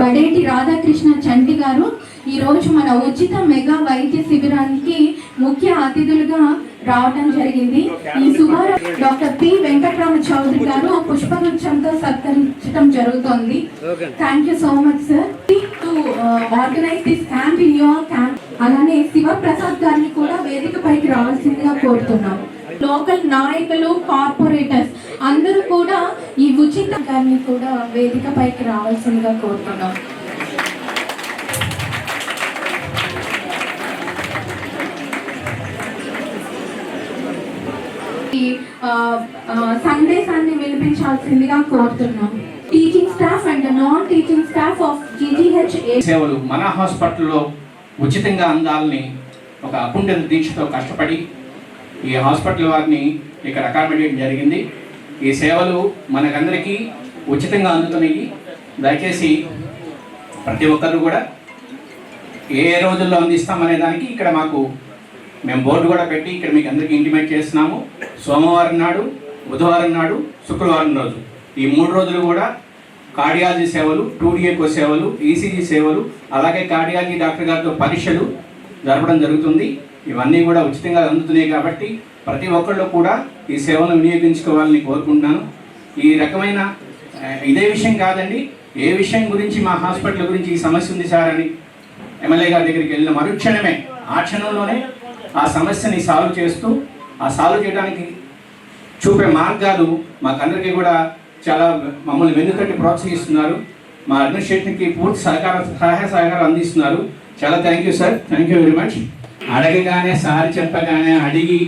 బడేటి రాధాకృష్ణ చంటి గారు ఈ రోజు మన ఉచిత మెగా వైద్య శిబిరానికి ముఖ్య అతిథులుగా రావడం జరిగింది. ఈ శుభార డాక్టర్ పి. వెంకట్రామ చౌదరి గారు పుష్పగుచ్చంతో సత్కరించడం జరుగుతోంది. Thank you so much sir to organise this camp in your camp అలానే శివప్రసాద్ గారిని కూడా వేదిక పైకి రావాల్సిందిగా కోరుతున్నాము లోకల్ నాయకులు కార్పొరేటర్స్ అందరూ కూడా ఈ ఉచిత గారిని కూడా వేదిక పైకి రావాల్సిందిగా కోరుతున్నాం. సందేశాన్ని వినిపించాల్సిందిగా కోరుతున్నాం. Teaching staff and non teaching staff of GGH సేవలు మన హాస్పిటల్లో ఉచితంగా అందాలని ఒక అకుంఠిత దీక్షతో కష్టపడి ఈ హాస్పిటల్ వారిని ఇక్కడ అకామిడేట్ జరిగింది. ఈ సేవలు మనకందరికీ ఉచితంగా అందుతున్నాయి. దయచేసి ప్రతి ఒక్కరు కూడా ఏ ఏ రోజుల్లో అందిస్తామనే దానికి ఇక్కడ మాకు మేము బోర్డు కూడా పెట్టి ఇక్కడ మీకు అందరికీ ఇంటిమేట్ చేస్తున్నాము. సోమవారం నాడు బుధవారం నాడు శుక్రవారం రోజు. ఈ మూడు రోజులు కూడా కార్డియాలజీ సేవలు టూడిఏకో సేవలు ఈసీజీ సేవలు అలాగే కార్డియాలజీ డాక్టర్ గారితో పరీక్షలు జరపడం జరుగుతుంది. ఇవన్నీ కూడా ఉచితంగా అందుతున్నాయి కాబట్టి ప్రతి ఒక్కళ్ళు కూడా ఈ సేవలను వినియోగించుకోవాలని కోరుకుంటున్నాను. ఈ రకమైన ఇదే విషయం కాదండి. ఏ విషయం గురించి మా హాస్పిటల్ గురించి ఈ సమస్య ఉంది సార్ అని ఎమ్మెల్యే గారి దగ్గరికి వెళ్ళిన మరుక్షణమే ఆ క్షణంలోనే ఆ సమస్యని సాల్వ్ చేస్తూ ఆ సాల్వ్ చేయడానికి చూపే మార్గాలు మాకందరికీ కూడా చాలా మమ్మల్ని వెన్నుతట్టి ప్రోత్సహిస్తున్నారు. మా అడ్మినిస్ట్రేషన్కి పూర్తి సహకార సహాయ సహకారం అందిస్తున్నారు. చాలా thank you sir. Thank you very much. అడగగానే సార్ చెప్పగానే అడిగి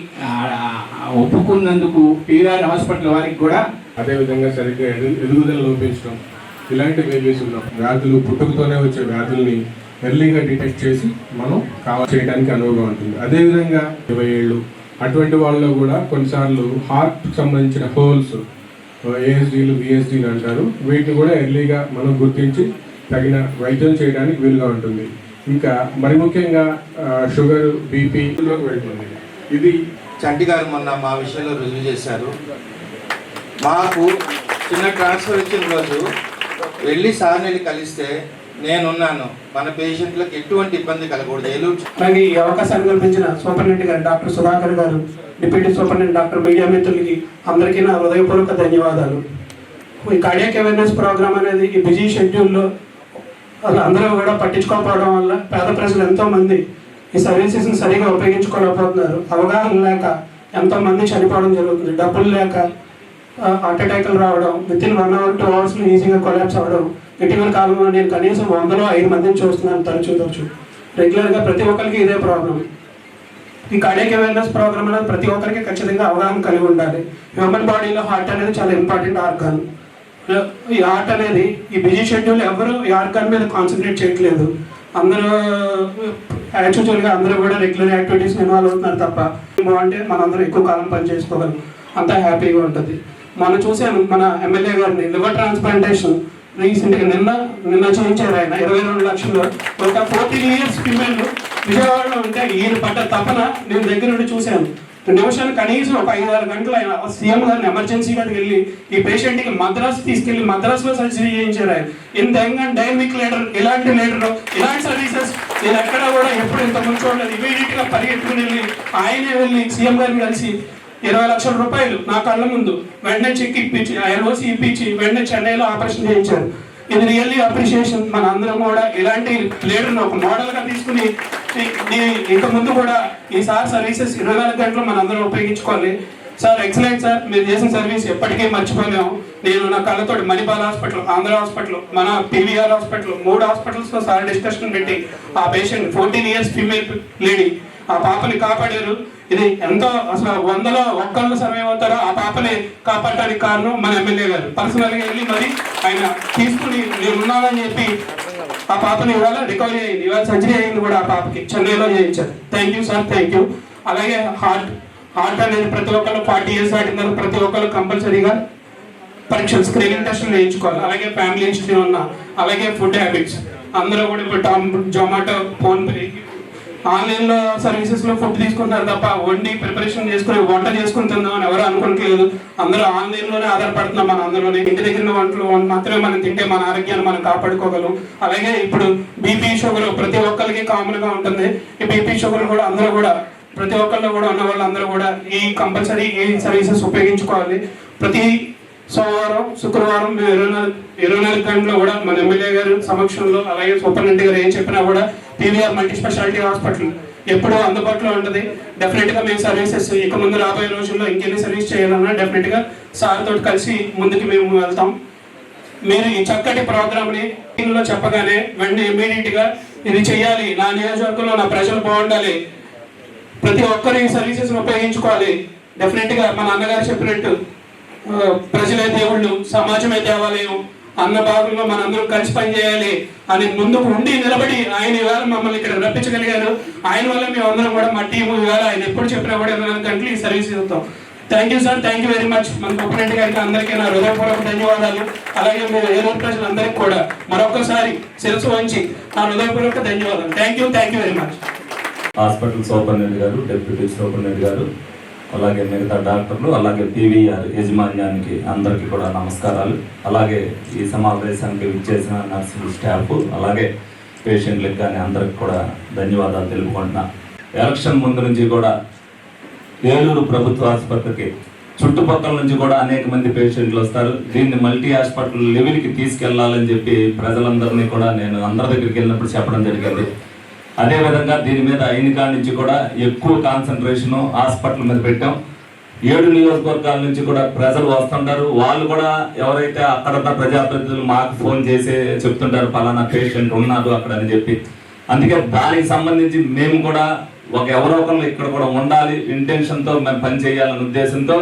ఒప్పుకున్నందుకు పీఆర్ హాస్పిటల్ వారికి కూడా అదేవిధంగా సరిగ్గా ఎదుగుదల లోపించడం ఇలాంటి బేబీస్ ఉన్న వ్యాధులు పుట్టుకతోనే వచ్చే వ్యాధుల్ని ఎర్లీగా డిటెక్ట్ చేసి మనం కావ చేయడానికి అనువుగా ఉంటుంది. అదేవిధంగా ఇరవై ఏళ్ళు అటువంటి వాళ్ళలో కూడా కొన్నిసార్లు హార్ట్ సంబంధించిన హోల్స్ ఏఎస్డీలు విఎస్డీలు అంటారు. వీటిని కూడా ఎర్లీగా మనం గుర్తించి తగిన వైద్యం చేయడానికి వీలుగా ఉంటుంది. ఇంకా మరి ముఖ్యంగా షుగర్ బీపీలోకి వెళ్తుంది ఇది చంటి గారు మొన్న మా విషయంలో రుజువు చేశారు. మాకు చిన్న ట్రాన్స్ఫర్ ఇచ్చిన రోజు వెళ్ళి సార్ని వెళ్ళి కలిస్తే నేనున్నాను. మన పేషెంట్లకు ఎటువంటి ఇబ్బంది కలగకూడదు. ఏలూరు ఈ అవకాశాన్ని కల్పించిన సూపరింటెండెంట్ గారు డాక్టర్ సుధాకర్ గారు డిప్యూటీ సూపరింటెండెంట్ డాక్టర్ మీడియా మిత్రులకి అందరికీ నా హృదయపూర్వక ధన్యవాదాలు. ఈ కార్డియాక్ అవేర్నెస్ ప్రోగ్రామ్ అనేది ఈ బిజీ షెడ్యూల్లో అందరూ కూడా పట్టించుకోకపోవడం వల్ల పేద ప్రజలు ఎంతోమంది ఈ సర్వీసెస్ని సరిగా ఉపయోగించుకోలేకపోతున్నారు. అవగాహన లేక ఎంతోమంది చనిపోవడం జరుగుతుంది. డబ్బులు లేక హార్ట్ అటాక్లు రావడం within one hour two అవర్స్లో ఈజీగా కొలాప్స్ అవ్వడం ఇటీవల కాలంలో నేను కనీసం వందలో ఐదు మందిని చూస్తున్నాను తరచూ తరచూ. రెగ్యులర్గా ప్రతి ఒక్కరికి ఇదే ప్రాబ్లం ఈ కార్డియక్ అవేర్నెస్ ప్రోగ్రామ్ అనేది ప్రతి ఒక్కరికి ఖచ్చితంగా అవగాహన కలిగి ఉండాలి. హ్యూమన్ బాడీలో హార్ట్ అనేది చాలా ఇంపార్టెంట్ ఆర్గాన్. ఈ హార్ట్ అనేది ఈ బిజీ షెడ్యూల్ ఎవరు ఈ ఆర్గాన్ మీద కాన్సన్ట్రేట్ చేయట్లేదు. అందరూ యాక్చువల్గా అందరూ కూడా రెగ్యులర్ యాక్టివిటీస్ ఇన్వాల్వ్ అవుతున్నారు తప్ప బాగుంటే మనందరం ఎక్కువ కాలం పని చేసుకోగలం. అంతా హ్యాపీగా ఉంటుంది. మనం చూసే మన ఎమ్మెల్యే గారిని లివర్ ట్రాన్స్ప్లాంటేషన్ రీసెంట్గా నిన్న నిన్న చేయించారు ఆయన. ఇరవై రెండు లక్షలు. ఒక ఫోర్టీన్ ఇయర్స్ ఫిమేల్ విజయవాడలో ఉంటే ఈయన పడ్డ తపన నేను దగ్గర నుండి చూశాను. నిమిషాలు కనీసం ఒక ఐదు ఆరు గంటలు ఆయన సీఎం గారిని ఎమర్జెన్సీ గారికి వెళ్ళి ఈ పేషెంట్కి మద్రాసు తీసుకెళ్ళి మద్రాసులో సర్జరీ చేయించారు ఆయన. ఇంత యంగ్ డైనమిక్ లీడర్ ఇలాంటి లీడర్ ఇలాంటి సర్వీసెస్ నేను ఎక్కడా కూడా ఎప్పుడు ఇంత ముందు చూడలేదు. ఇమీడియట్గా పరిగెత్తుకుని వెళ్ళి ఆయనే వెళ్ళి సీఎం గారిని కలిసి ఇరవై లక్షల రూపాయలు నా కళ్ళ ముందు. వెంటనే చెక్ ఇప్పించి ఎల్ఓసి ఇప్పించి వెంటనే చెన్నైలో ఆపరేషన్ చేయించారు. ఇది రియల్లీ అప్రిషియేషన్. మన అందరం కూడా ఇలాంటి లీడర్ని ఒక మోడల్గా తీసుకుని ఈ- ఇంత ముందు కూడా ఈ సార్ సర్వీసెస్ ఇరవై నాలుగు గంటలు మన అందరం ఉపయోగించుకోవాలి. Sir excellent sir. మీరు చేసిన సర్వీస్ ఎప్పటికీ మర్చిపోలేము. నేను నా కళ్ళతోటి మణిపాల్ హాస్పిటల్ ఆంధ్ర హాస్పిటల్ మన పివిఆర్ హాస్పిటల్ మూడు హాస్పిటల్స్తో సార్ డిస్కషన్ పెట్టి ఆ patient fourteen years female lady ఆ పాపని కాపాడారు. ఇది ఎంతో అసలు వందలో ఒక్కళ్ళు సర్వే అవుతారో ఆ పాపని కాపాడడానికి కారణం మన ఎమ్మెల్యే గారు. పర్సనల్గా వెళ్ళి మరి ఆయన తీసుకుని నేను ఉన్నానని చెప్పి ఆ పాపని ఇవాళ రికవరీ అయింది. ఇవాళ సర్జరీ అయింది కూడా ఆ పాపకి. చెన్నైలో చేయించారు. Thank you sir thank you అలాగే హార్ట్ హార్ట్ అనేది ప్రతి ఒక్కరు ఫార్టీ ఇయర్స్ దాటిన ప్రతి ఒక్కరు కంపల్సరీగా పరీక్షలు స్క్రీనింగ్ టెస్టులు వేయించుకోవాలి అలాగే ఫ్యామిలీ హిస్టరీ ఉన్న అలాగే ఫుడ్ హ్యాబిట్స్ అందరూ కూడా ఇప్పుడు టామ్ జొమాటో ఫోన్పే ఆన్లైన్లో సర్వీసెస్లో ఫుడ్ తీసుకుంటున్నారు తప్ప వండి ప్రిపరేషన్ చేసుకుని వంట చేసుకుని తిందాం అని ఎవరు అనుకోవట్లేదు అందరూ ఆన్లైన్లోనే ఆధారపడుతున్నాం మన అందులోనే ఇంటి దగ్గర వంటలు మాత్రమే మనం తింటే మన ఆరోగ్యాన్ని మనం కాపాడుకోగలం అలాగే ఇప్పుడు బీపీ షుగర్ ప్రతి ఒక్కరికి కామన్గా ఉంటుంది. ఈ బీపీ షుగర్ కూడా అందరూ కూడా ప్రతి ఒక్కళ్ళు కూడా ఉన్న వాళ్ళందరూ కూడా ఈ కంపల్సరీ ఈ సర్వీసెస్ ఉపయోగించుకోవాలి. ప్రతి సోమవారం శుక్రవారం మేము ఇరవై నాలుగు ఇరవై నాలుగు కూడా మన ఎమ్మెల్యే గారు సమక్షంలో అలాగే సూపరింటెండెంట్ గారు ఏం చెప్పినా కూడా పీవీఆర్ మల్టీ స్పెషాలిటీ హాస్పిటల్ ఎప్పుడూ అందుబాటులో ఉంటుంది. డెఫినెట్గా మేము సర్వీసెస్ ఇక ముందు రాబోయే రోజుల్లో ఇంకెన్ని సర్వీస్ చేయాలన్నా డెఫినెట్గా సార్ తోటి కలిసి ముందుకు మేము వెళ్తాం. మీరు ఈ చక్కటి ప్రోగ్రామ్ని చెప్పగానే వెంటనే ఇమీడియట్గా ఇది చేయాలి నా నియోజకవర్గంలో నా ప్రజలు బాగుండాలి. ప్రతి ఒక్కరు ఈ సర్వీసెస్ ఉపయోగించుకోవాలి. డెఫినెట్గా మన అన్నగారు చెప్పినట్టు ప్రజలే దేవుళ్ళు సమాజమే దేవాలయం అన్న భాగంలో మనందరం కలిసి పనిచేయాలి అని ముందుకు ఉండి నిలబడి ఆయన ఇవాళ మమ్మల్ని ఇక్కడ రప్పించగలిగారు. ఆయన వల్ల మేము అందరం కూడా మా టీం ఇవాళ ఆయన ఎప్పుడు చెప్పినా కూడా ఇరవై నాలుగు గంటలు ఈ సర్వీస్ ఇస్తాం. Thank you sir thank you very much మన సూపరింటెండెంట్ గారికి అందరికీ నా హృదయపూర్వక ధన్యవాదాలు. అలాగే మీరు ఏలూరు ప్రజలందరికీ కూడా మరొకసారి శిరస్సు వంచి నా హృదయపూర్వక ధన్యవాదాలు. Thank you thank you very much hospital superintendent garu deputy superintendent garu అలాగే మిగతా డాక్టర్లు అలాగే పీవీఆర్ యజమాన్యానికి అందరికీ కూడా నమస్కారాలు. అలాగే ఈ సమావేశానికి విచ్చేసిన నర్సింగ్ స్టాఫ్ అలాగే పేషెంట్లకు కానీ అందరికి కూడా ధన్యవాదాలు తెలుపుకుంటున్నా. ఎలక్షన్ ముందు నుంచి కూడా ఏలూరు ప్రభుత్వ ఆసుపత్రికి చుట్టుపక్కల నుంచి కూడా అనేక మంది పేషెంట్లు వస్తారు. దీన్ని మల్టీ హాస్పిటల్ లెవెల్కి తీసుకెళ్ళాలని చెప్పి ప్రజలందరినీ కూడా నేను అందరి దగ్గరికి వెళ్ళినప్పుడు చెప్పడం జరిగింది. అదేవిధంగా దీని మీద అయిన నుంచి కూడా ఎక్కువ కాన్సన్ట్రేషన్ హాస్పిటల్ మీద పెట్టాం. ఏడు నియోజకవర్గాల నుంచి కూడా ప్రజలు వస్తుంటారు. వాళ్ళు కూడా ఎవరైతే అక్కడ ప్రజాప్రతినిధులు మాకు ఫోన్ చేసి చెప్తుంటారు పలానా పేషెంట్ ఉన్నారు అక్కడ అని చెప్పి. అందుకే దానికి సంబంధించి మేము కూడా ఒక ఎవరో ఒకరు ఇక్కడ కూడా ఉండాలి. ఇంటెన్షన్తో మేము పని చేయాలనే ఉద్దేశంతో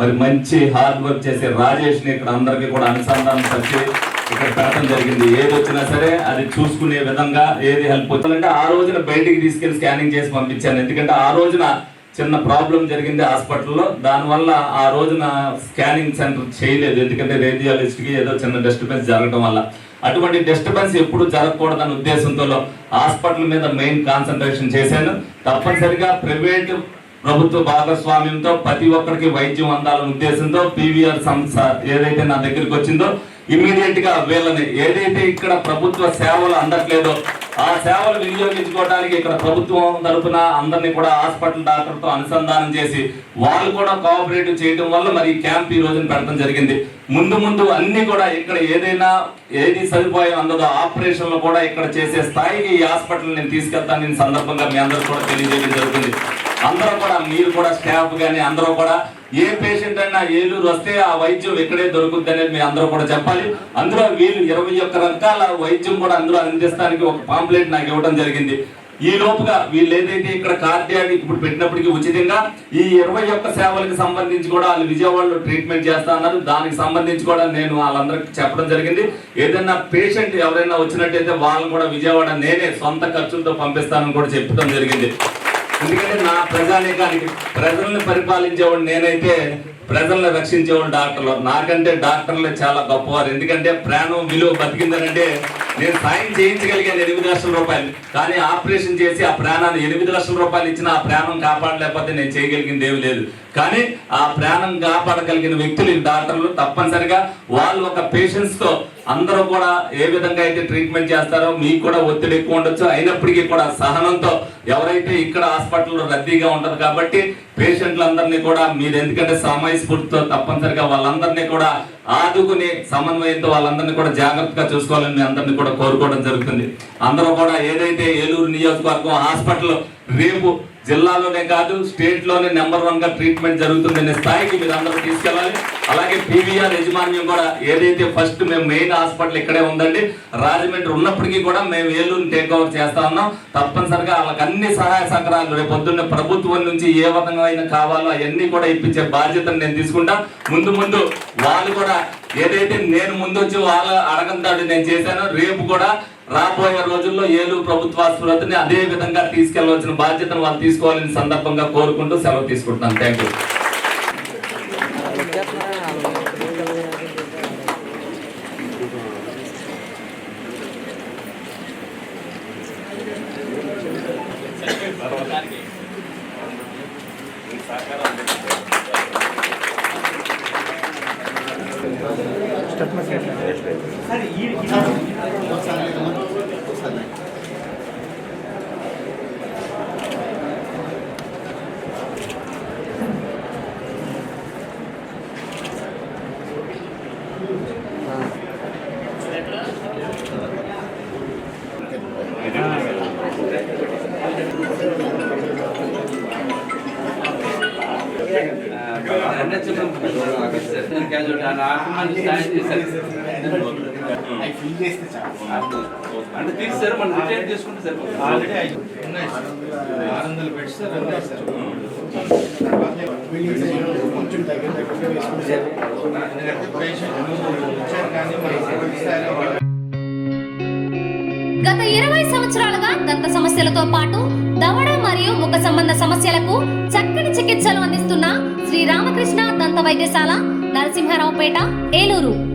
మరి మంచి హార్డ్ వర్క్ చేసే రాజేష్ని ఇక్కడ అందరికీ కూడా అనుసంధానం పరిచి ఇక్కడ పెట్టడం జరిగింది. ఏది వచ్చినా సరే అది చూసుకునే విధంగా ఏది హెల్ప్ వచ్చిందంటే ఆ రోజున బయటికి తీసుకెళ్ళి స్కానింగ్ చేసి పంపించాను. ఎందుకంటే ఆ రోజున చిన్న ప్రాబ్లం జరిగింది హాస్పిటల్లో. దానివల్ల ఆ రోజున స్కానింగ్ సెంటర్ చేయలేదు. ఎందుకంటే రేడియాలజిస్ట్కి ఏదో చిన్న డిస్టర్బెన్స్ జరగడం వల్ల. అటువంటి డిస్టర్బెన్స్ ఎప్పుడు జరగకూడదన్న ఉద్దేశంతో హాస్పిటల్ మీద మెయిన్ కాన్సన్ట్రేషన్ చేశాను. తప్పనిసరిగా ప్రైవేట్ ప్రభుత్వ భాగస్వామ్యంతో ప్రతి ఒక్కరికి వైద్యం అందాలనే ఉద్దేశంతో పీవీఆర్ సంస్థ ఏదైతే నా దగ్గరికి వచ్చిందో ఇమ్మీడియట్గా వీళ్ళని. ఏదైతే ఇక్కడ ప్రభుత్వ సేవలు అందట్లేదో ఆ సేవలు వినియోగించుకోవడానికి ఇక్కడ ప్రభుత్వం తరఫున అందరినీ కూడా హాస్పిటల్ డాక్టర్తో అనుసంధానం చేసి వాళ్ళు కూడా కోఆపరేటివ్ చేయడం వల్ల మరి క్యాంప్ ఈ రోజున పెడతాం జరిగింది. ముందు ముందు అన్ని కూడా ఇక్కడ ఏదైనా ఏది సదుపాయం అందదో ఆపరేషన్లు కూడా ఇక్కడ చేసే స్థాయికి ఈ హాస్పిటల్ నేను తీసుకెళ్తాను నేను సందర్భంగా మీ అందరూ కూడా తెలియజేయడం జరుగుతుంది. అందరూ కూడా మీరు కూడా స్టాఫ్ కానీ అందరూ కూడా ఏ పేషెంట్ అయినా ఏలూరు వస్తే ఆ వైద్యం ఇక్కడే దొరుకుద్ది అనేది మీ అందరూ కూడా చెప్పాలి. అందులో వీళ్ళు ఇరవై ఒక్క రకాల వైద్యం కూడా అందులో అందిస్తానికి ఒక పాంప్లెట్ నాకు ఇవ్వడం జరిగింది. ఈ లోపుగా వీళ్ళు ఏదైతే ఇక్కడ కార్డియాకి ఇప్పుడు పెట్టినప్పటికీ ఉచితంగా ఈ ఇరవై ఒక్క సేవలకు సంబంధించి కూడా వాళ్ళు విజయవాడలో ట్రీట్మెంట్ చేస్తా అన్నారు దానికి సంబంధించి కూడా నేను వాళ్ళందరికీ చెప్పడం జరిగింది. ఏదైనా పేషెంట్ ఎవరైనా వచ్చినట్టయితే వాళ్ళని కూడా విజయవాడ నేనే సొంత ఖర్చులతో పంపిస్తానని కూడా చెప్పడం జరిగింది. ఎందుకంటే నా ప్రజానీకానికి ప్రజల్ని పరిపాలించేవాడు నేనైతే ప్రజల్ని రక్షించేవాడు డాక్టర్లు. నాకంటే డాక్టర్లు చాలా గొప్పవారు. ఎందుకంటే ప్రాణం విలువ బతికిందనంటే నేను సాయం చేయించగలిగాను ఎనిమిది లక్షల రూపాయలు. కానీ ఆపరేషన్ చేసి ఆ ప్రాణాన్ని ఎనిమిది లక్షల రూపాయలు ఇచ్చిన ఆ ప్రాణం కాపాడలేకపోతే నేను చేయగలిగింది ఏమి లేదు. కానీ ఆ ప్రాణం కాపాడగలిగిన వ్యక్తులు డాక్టర్లు తప్పనిసరిగా వాళ్ళు ఒక పేషెంట్స్తో అందరూ కూడా ఏ విధంగా అయితే ట్రీట్మెంట్ చేస్తారో మీకు కూడా ఒత్తిడి ఎక్కువ ఉండొచ్చు. అయినప్పటికీ కూడా సహనంతో ఎవరైతే ఇక్కడ హాస్పిటల్లో రద్దీగా ఉంటారు కాబట్టి పేషెంట్లందరినీ కూడా మీరు ఎందుకంటే సమయ స్ఫూర్తితో తప్పనిసరిగా వాళ్ళందరినీ కూడా ఆదుకుని సమన్వయంతో వాళ్ళందరినీ కూడా జాగ్రత్తగా చూసుకోవాలని మీ అందరినీ కూడా కోరుకోవడం జరుగుతుంది. అందరూ కూడా ఏదైతే ఏలూరు నియోజకవర్గం హాస్పిటల్ రేపు జిల్లాలోనే కాదు స్టేట్లోనే నెంబర్ వన్గా ట్రీట్మెంట్ జరుగుతుందనే స్థాయికి మీరు అందరూ తీసుకెళ్ళాలి. అలాగే పీవీఆర్ యజమాన్యం కూడా ఏదైతే ఫస్ట్ మేము మెయిన్ హాస్పిటల్ ఇక్కడే ఉందండి రాజమండ్రి ఉన్నప్పటికీ కూడా మేము ఏలూరుని టేక్ ఓవర్ చేస్తా ఉన్నాం. తప్పనిసరిగా వాళ్ళకి అన్ని సహాయ సహకారాలు రేపు పొద్దున్న ప్రభుత్వం నుంచి ఏ విధంగా అయినా కావాలో అవన్నీ కూడా ఇప్పించే బాధ్యతను నేను తీసుకుంటా. ముందు ముందు వాళ్ళు కూడా ఏదైతే నేను ముందొచ్చి వాళ్ళ అడగంతాడు నేను చేశానో రేపు కూడా రాబోయే రోజుల్లో ఏలూరు ప్రభుత్వ అదే విధంగా తీసుకెళ్ళవలసిన బాధ్యతను వాళ్ళు తీసుకోవాలని సందర్భంగా కోరుకుంటూ సెలవు తీసుకుంటున్నాను. థ్యాంక్ యూ అంటే మనం రిటైర్ చేసుకుంటే సరిపోతుంది. ఆరు వందల ఉన్నాయి సార్. ఎందుకంటే పేషెంట్ కానీ గత ఇరవై సంవత్సరాలుగా దంత సమస్యలతో పాటు దవడ మరియు ముఖ సంబంధ సమస్యలకు చక్కని చికిత్సలు అందిస్తున్న శ్రీ రామకృష్ణ దంత వైద్యశాల నరసింహారావుపేట ఏలూరు.